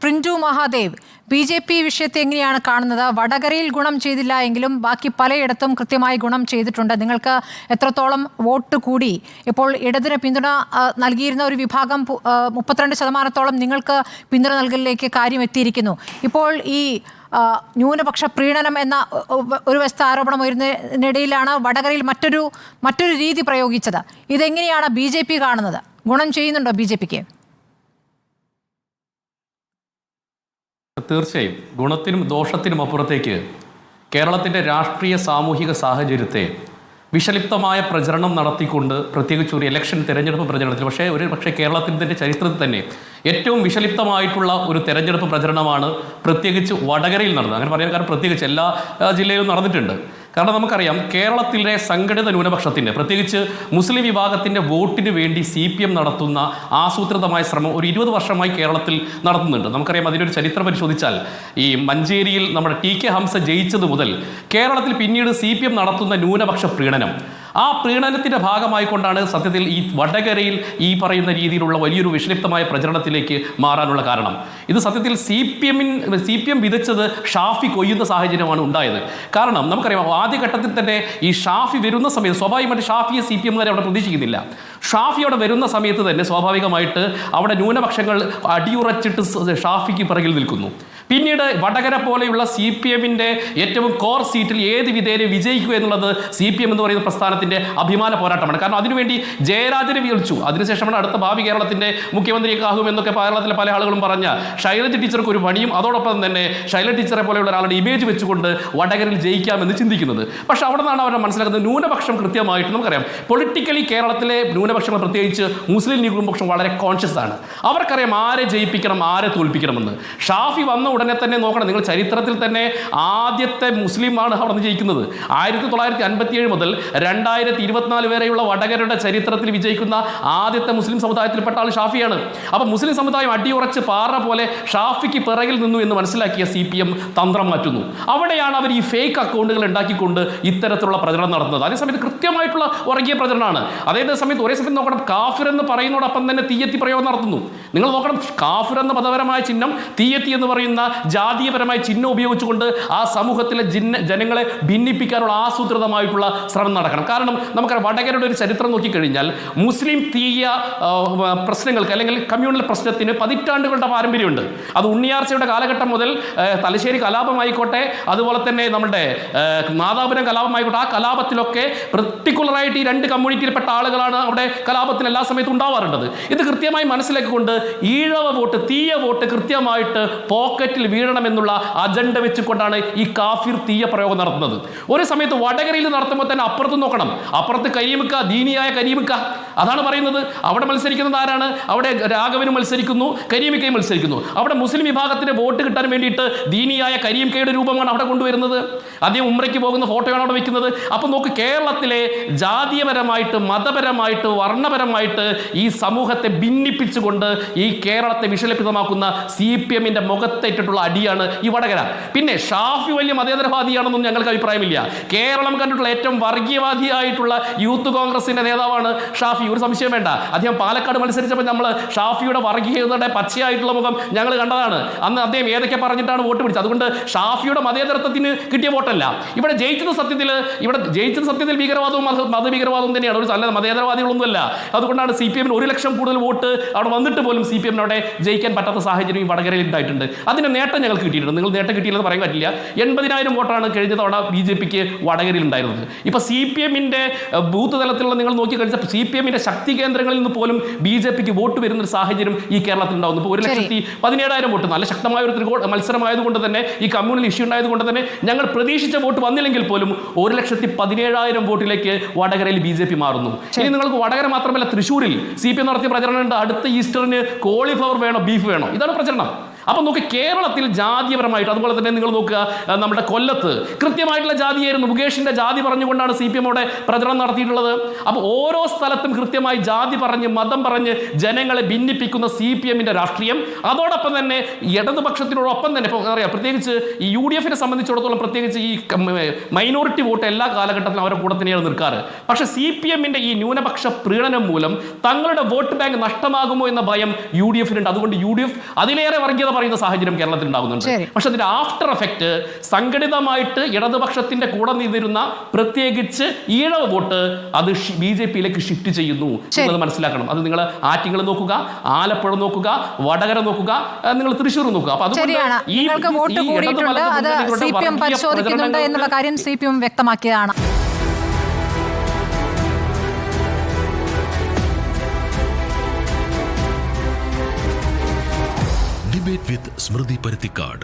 Printu Mahadev. B J P വിഷയത്തെ എങ്ങനെയാണ് കാണുന്നത്? വടകരയിൽ ഗുണം ചെയ്തില്ല എങ്കിലും ബാക്കി പലയിടത്തും കൃത്യമായി ഗുണം ചെയ്തിട്ടുണ്ട്. നിങ്ങൾക്ക് എത്രത്തോളം വോട്ട് കൂടി? ഇപ്പോൾ ഇടതിന് പിന്തുണ നൽകിയിരുന്ന ഒരു വിഭാഗം മുപ്പത്തിരണ്ട് ശതമാനത്തോളം നിങ്ങൾക്ക് പിന്തുണ നൽകലിലേക്ക് കാര്യം എത്തിയിരിക്കുന്നു. ഇപ്പോൾ ഈ ന്യൂനപക്ഷ പ്രീണനം എന്ന ഒരു വസ്തു ആരോപണം ഉയരുന്നതിനിടയിലാണ് വടകരയിൽ മറ്റൊരു മറ്റൊരു രീതി പ്രയോഗിച്ചത്. ഇതെങ്ങനെയാണ് ബി ജെ പി കാണുന്നത്? ഗുണം ചെയ്യുന്നുണ്ടോ ബി ജെ പിക്ക്? തീർച്ചയായും ഗുണത്തിനും ദോഷത്തിനും അപ്പുറത്തേക്ക് കേരളത്തിന്റെ രാഷ്ട്രീയ സാമൂഹിക സാഹചര്യത്തെ വിഷലിപ്തമായ പ്രചരണം നടത്തിക്കൊണ്ട് പ്രത്യേകിച്ച് ഒരു ഇലക്ഷൻ തെരഞ്ഞെടുപ്പ് പ്രചരണത്തിൽ പക്ഷേ ഒരു പക്ഷേ കേരളത്തിന്റെ ചരിത്രത്തിൽ തന്നെ ഏറ്റവും വിഷലിപ്തമായിട്ടുള്ള ഒരു തെരഞ്ഞെടുപ്പ് പ്രചരണമാണ് പ്രത്യേകിച്ച് വടകരയിൽ നടന്നത്. അങ്ങനെ പറയാൻ കാരണം പ്രത്യേകിച്ച് എല്ലാ ജില്ലയിലും നടന്നിട്ടുണ്ട്. കാരണം നമുക്കറിയാം കേരളത്തിലെ സംഘടിത ന്യൂനപക്ഷത്തിന്റെ പ്രത്യേകിച്ച് മുസ്ലിം വിഭാഗത്തിന്റെ വോട്ടിന് വേണ്ടി സി പി എം നടത്തുന്ന ആസൂത്രിതമായ ശ്രമം ഒരു ഇരുപത് വർഷമായി കേരളത്തിൽ നടത്തുന്നുണ്ട്. നമുക്കറിയാം അതിനൊരു ചരിത്രം പരിശോധിച്ചാൽ ഈ മഞ്ചേരിയിൽ നമ്മുടെ ടി കെ ഹംസ ജയിച്ചത് മുതൽ കേരളത്തിൽ പിന്നീട് സി പി എം നടത്തുന്ന ന്യൂനപക്ഷ പ്രീണനം ആ പ്രീണനത്തിന്റെ ഭാഗമായിക്കൊണ്ടാണ് സത്യത്തിൽ ഈ വടകരയിൽ ഈ പറയുന്ന രീതിയിലുള്ള വലിയൊരു വിഷലിപ്തമായ പ്രചരണത്തിലേക്ക് മാറാനുള്ള കാരണം. ഇത് സത്യത്തിൽ സി പി എമ്മിൻ സി പി എം വിതച്ചത് ഷാഫി കൊയ്യുന്ന സാഹചര്യമാണ് ഉണ്ടായത്. കാരണം നമുക്കറിയാം ആദ്യഘട്ടത്തിൽ തന്നെ ഈ ഷാഫി വരുന്ന സമയത്ത് സ്വാഭാവികമായിട്ട് ഷാഫിയെ സി പി എമ്മുകാരെ അവിടെ പ്രതീക്ഷിക്കുന്നില്ല. ഷാഫി അവിടെ വരുന്ന സമയത്ത് തന്നെ സ്വാഭാവികമായിട്ട് അവിടെ ന്യൂനപക്ഷങ്ങൾ അടിയുറച്ചിട്ട് ഷാഫിക്ക് പിറകിൽ നിൽക്കുന്നു. പിന്നീട് വടകര പോലെയുള്ള സി പി എമ്മിന്റെ ഏറ്റവും കോർ സീറ്റിൽ ഏത് വിധേയനെ വിജയിക്കുക എന്നുള്ളത് സി പി എം എന്ന് പറയുന്ന പ്രസ്ഥാനത്തിന്റെ അഭിമാന പോരാട്ടമാണ്. കാരണം അതിനുവേണ്ടി ജയരാജനെ വിളിച്ചു അതിനുശേഷമാണ് അടുത്ത ഭാവി കേരളത്തിന്റെ മുഖ്യമന്ത്രിയൊക്കെ ആകും എന്നൊക്കെ കേരളത്തിലെ പല ആളുകളും പറഞ്ഞ ശൈലജ ടീച്ചർക്ക് ഒരു പണിയും അതോടൊപ്പം തന്നെ ശൈലജ ടീച്ചറെ പോലെയുള്ള ഒരാളുടെ ഇമേജ് വെച്ചുകൊണ്ട് വടകരയിൽ ജയിക്കാമെന്ന് ചിന്തിക്കുന്നത്. പക്ഷെ അവിടെ നിന്നാണ് അവരുടെ മനസ്സിലാക്കുന്നത് ന്യൂനപക്ഷം കൃത്യമായിട്ട് നമുക്കറിയാം. പൊളിറ്റിക്കലി കേരളത്തിലെ ന്യൂനപക്ഷങ്ങൾ പ്രത്യേകിച്ച് മുസ്ലിം ന്യൂനപക്ഷം വളരെ കോൺഷ്യസ് ആണ്. അവർക്കറിയാം ആരെ ജയിപ്പിക്കണം ആരെ തോൽപ്പിക്കണമെന്ന്. ഷാഫി വന്ന ഉടനെ തന്നെ നോക്കണം. നിങ്ങൾ ചരിത്രത്തിൽ തന്നെ ആദ്യത്തെ മുസ്ലിമാണ് അവിടെ നിന്ന് ജയിക്കുന്നത്. ആയിരത്തി തൊള്ളായിരത്തി അൻപത്തിയേഴ് മുതൽ രണ്ടായിരത്തി ഇരുപത്തിനാല് വരെയുള്ള വടകരയുടെ ചരിത്രത്തിൽ വിജയിക്കുന്ന ആദ്യത്തെ മുസ്ലിം സമുദായത്തിൽപ്പെട്ട ആൾ ഷാഫിയാണ്. അപ്പം മുസ്ലിം സമുദായം അടിയുറച്ച് പാറ പോലെ ഷാഫിക്ക് പിറകിൽ നിന്നു എന്ന് മനസ്സിലാക്കിയ സി പി എം തന്ത്രം മാറ്റുന്നു. അവിടെയാണ് അവർ ഈ ഫേക്ക് അക്കൗണ്ടുകൾ ഉണ്ടാക്കിക്കൊണ്ട് ഇത്തരത്തിലുള്ള പ്രചരണം നടത്തുന്നത്. അതേസമയത്ത് കൃത്യമായിട്ടുള്ള ഉറങ്ങിയ പ്രചരണമാണ്. അതേ സമയത്ത് ഒരേ സമയത്ത് നോക്കണം. കാഫിർ എന്ന് പറയുന്നതോടൊപ്പം തന്നെ തീയത്തി പ്രയോഗം നടത്തുന്നു. നിങ്ങൾ നോക്കണം കാഫിർ എന്ന മതപരമായ ചിഹ്നം തീയത്തി എന്ന് പറയുന്ന ജാതീയപരമായ ചിഹ്നം ഉപയോഗിച്ചുകൊണ്ട് ആ സമൂഹത്തിലെ ജിന്ന ജനങ്ങളെ ഭിന്നിപ്പിക്കാനുള്ള ആസൂത്രിതമായിട്ടുള്ള ശ്രമം നടക്കണം. കാരണം നമുക്ക് വടകരയുടെ ഒരു ചരിത്രം നോക്കിക്കഴിഞ്ഞാൽ മുസ്ലിം തീയ പ്രശ്നങ്ങൾക്ക് അല്ലെങ്കിൽ കമ്മ്യൂണൽ പ്രശ്നത്തിന് പതിറ്റാണ്ടുകളുടെ പാരമ്പര്യമുണ്ട്. അത് ഉണ്ണിയാർച്ചയുടെ കാലഘട്ടം മുതൽ തലശ്ശേരി കലാപമായിക്കോട്ടെ അതുപോലെ തന്നെ നമ്മുടെ മാതാപുരം കലാപമായിക്കോട്ടെ ആ കലാപത്തിലൊക്കെ പെർട്ടിക്കുലറായിട്ട് ഈ രണ്ട് കമ്മ്യൂണിറ്റിയിൽപ്പെട്ട ആളുകളാണ് അവിടെ കലാപത്തിന് എല്ലാ സമയത്തും ഉണ്ടാവാറുണ്ടത്. ഇത് കൃത്യമായി മനസ്സിലാക്കിക്കൊണ്ട് ഈഴവ വോട്ട് തീയ വോട്ട് കൃത്യമായിട്ട് പോക്കറ്റിൽ വീഴണമെന്നുള്ള അജണ്ട വെച്ചുകൊണ്ടാണ് ഈ കാഫിർ തീയ പ്രയോഗം നടത്തുന്നത്. ഒരു സമയത്ത് വടകരയിൽ നടത്തുമ്പോൾ തന്നെ അപ്പുറത്ത് നോക്കണം. അപ്പുറത്ത് കരീമിക്ക ദീനിയായ കരീമിക്ക. അതാണ് പറയുന്നത്. അവിടെ മത്സരിക്കുന്നത് ആരാണ്? അവിടെ രാഘവനും മത്സരിക്കുന്നു കരീമിക്കയും മത്സരിക്കുന്നു. അവിടെ മുസ്ലിം വിഭാഗത്തിന് വോട്ട് കിട്ടാൻ വേണ്ടിയിട്ട് ദീനിയായ കരീംകയുടെ രൂപമാണ് അവിടെ കൊണ്ടുവരുന്നത്. അദ്ദേഹം ഉമ്രയ്ക്ക് പോകുന്ന ഫോട്ടോയാണ് അവിടെ വെക്കുന്നത്. അപ്പോൾ നോക്ക് കേരളത്തിലെ ജാതീയപരമായിട്ട് മതപരമായിട്ട് വർണപരമായിട്ട് ഈ സമൂഹത്തെ ഭിന്നിപ്പിച്ചുകൊണ്ട് ഈ കേരളത്തെ വിഷലിപ്പിതമാക്കുന്ന സി പി എമ്മിന്റെ മുഖത്തേറ്റിട്ടുള്ള അടിയാണ് ഈ വടകര. പിന്നെ ഷാഫി വലിയ മതേതരവാദിയാണെന്നും ഞങ്ങൾക്ക് അഭിപ്രായമില്ല. കേരളം കണ്ടിട്ടുള്ള ഏറ്റവും വർഗീയവാദിയായിട്ടുള്ള യൂത്ത് കോൺഗ്രസിന്റെ നേതാവാണ് ഷാഫി. ഒരു സംശയം വേണ്ട. അദ്ദേഹം പാലക്കാട് മത്സരിച്ചപ്പോൾ നമ്മൾ ഷാഫിയുടെ വർഗീയതയുടെ പച്ചയായിട്ടുള്ള മുഖം ഞങ്ങൾ കണ്ടതാണ്. അന്ന് അദ്ദേഹം ഏതൊക്കെ പറഞ്ഞിട്ടാണ് വോട്ട് പിടിച്ചത്? അതുകൊണ്ട് ഷാഫിയുടെ മതേതരത്വത്തിന് കിട്ടിയ വോട്ടല്ല. ഇവിടെ ജയിച്ചത് സത്യത്തിൽ ഇവിടെ ജയിച്ചത് സത്യത്തിൽ ഭീകരവാദവും മത മതഭീകരവാദവും തന്നെയാണ്. ഒരു നല്ല മതേതരവാദികളൊന്നുമല്ല അതുകൊണ്ടാണ് സി പി എമ്മിന് ഒരു ലക്ഷം കൂടുതൽ വോട്ട് അവിടെ വന്നിട്ട് പോലും സി പി ജയിക്കാൻ പറ്റാത്ത സാഹചര്യം ഈ വടകരയിൽ ഉണ്ടായിട്ടുണ്ട്. അതിന്റെ നേട്ടം ഞങ്ങൾക്ക് കിട്ടിയിട്ടുണ്ട്. നിങ്ങൾ നേട്ടം കിട്ടിയില്ലെന്ന് പറയാൻ പറ്റില്ല. എൺപതിനായിരം വോട്ടാണ് കഴിഞ്ഞ തവണ ബി ജെ പിക്ക് വടകരയിൽ ഉണ്ടായിരുന്നത്. ഇപ്പൊ സി പി എമ്മിന്റെ ബൂത്ത് തലത്തിലുള്ള നിങ്ങൾ നോക്കി കഴിഞ്ഞാൽ സി പി എമ്മിന്റെ ശക്തി കേന്ദ്രങ്ങളിൽ നിന്ന് പോലും ബി ജെ പിക്ക് വോട്ട് വരുന്ന ഒരു സാഹചര്യം ഈ കേരളത്തിൽ ഉണ്ടാവുന്നു ഇപ്പോൾ ഒരു ലക്ഷത്തി പതിനേഴായിരം വോട്ട്. നല്ല ശക്തമായ ഒരു മത്സരമായതുകൊണ്ട് തന്നെ ഈ കമ്മ്യൂണൽ ഇഷ്യൂ ഉണ്ടായതുകൊണ്ട് തന്നെ ഞങ്ങൾ പ്രതീക്ഷിച്ച വോട്ട് വന്നില്ലെങ്കിൽ പോലും ഒരു ലക്ഷത്തി പതിനേഴായിരം വോട്ടിലേക്ക് വടകരയിൽ ബി ജെ പി മാറുന്നു. ഇനി നിങ്ങൾക്ക് വടകര മാത്രമല്ല തൃശ്ശൂരിൽ സി പി എം നടത്തിയ പ്രചരണമുണ്ട്. അടുത്ത ഈസ്റ്ററിന് കോളിഫ്ലവർ വേണോ ബീഫ് വേണോ? ഇതാണ് പ്രചരണം. അപ്പം നോക്കി കേരളത്തിൽ ജാതിപരമായിട്ട് അതുപോലെ തന്നെ നിങ്ങൾ നോക്കുക നമ്മുടെ കൊല്ലത്ത് കൃത്യമായിട്ടുള്ള ജാതിയായിരുന്നു. മുകേഷിന്റെ ജാതി പറഞ്ഞുകൊണ്ടാണ് സി പി എമ്മോടെ പ്രചരണം നടത്തിയിട്ടുള്ളത്. അപ്പോൾ ഓരോ സ്ഥലത്തും കൃത്യമായി ജാതി പറഞ്ഞ് മതം പറഞ്ഞ് ജനങ്ങളെ ഭിന്നിപ്പിക്കുന്ന സി പി എമ്മിന്റെ രാഷ്ട്രീയം. അതോടൊപ്പം തന്നെ ഇടതുപക്ഷത്തിനോടൊപ്പം തന്നെ ഇപ്പോൾ അറിയാം പ്രത്യേകിച്ച് ഈ യു ഡി എഫിനെ സംബന്ധിച്ചിടത്തോളം പ്രത്യേകിച്ച് ഈ മൈനോറിറ്റി വോട്ട് എല്ലാ കാലഘട്ടത്തിലും അവരുടെ കൂടെ തന്നെയാണ് നിൽക്കാറ്. പക്ഷെ സി പി എമ്മിന്റെ ഈ ന്യൂനപക്ഷ പ്രീണനം മൂലം തങ്ങളുടെ വോട്ട് ബാങ്ക് നഷ്ടമാകുമോ എന്ന ഭയം യു ഡി എഫിനുണ്ട്. അതുകൊണ്ട് യു ഡി എഫ് അതിലേറെ വർഗീയത പറയുന്ന സാഹചര്യം കേരളത്തിൽ ഉണ്ടാകുന്നുണ്ട് പക്ഷെ അതിന്റെ ആഫ്റ്റർ എഫക്റ്റ് സംഘടിതമായിട്ട് ഇടതുപക്ഷത്തിന്റെ കൂടെ നിന്നിരുന്ന പ്രത്യേകിച്ച് ഈഴവ വോട്ട് അത് ബി ജെ പിയിലേക്ക് ഷിഫ്റ്റ് ചെയ്യുന്നു. എന്നത് മനസ്സിലാക്കണം. അത് നിങ്ങൾ ആറ്റിങ്ങൾ നോക്കുക ആലപ്പുഴ നോക്കുക വടകര നോക്കുക നിങ്ങൾ തൃശ്ശൂർ നോക്കുക. അപ്പൊ അതുകൊണ്ട് ഈ- നിങ്ങൾക്ക് ഈ വോട്ട് ഇടത് കൂടിയിട്ടുണ്ട്. അത് മുന്നണികളുടെ സി പി എം പരിശോധിക്കുന്നുണ്ട് എന്നുള്ള കാര്യം സി പി എം വ്യക്തമാക്കിയതാണ്. വിത്ത് സ്മൃതി പരുത്തിക്കാട്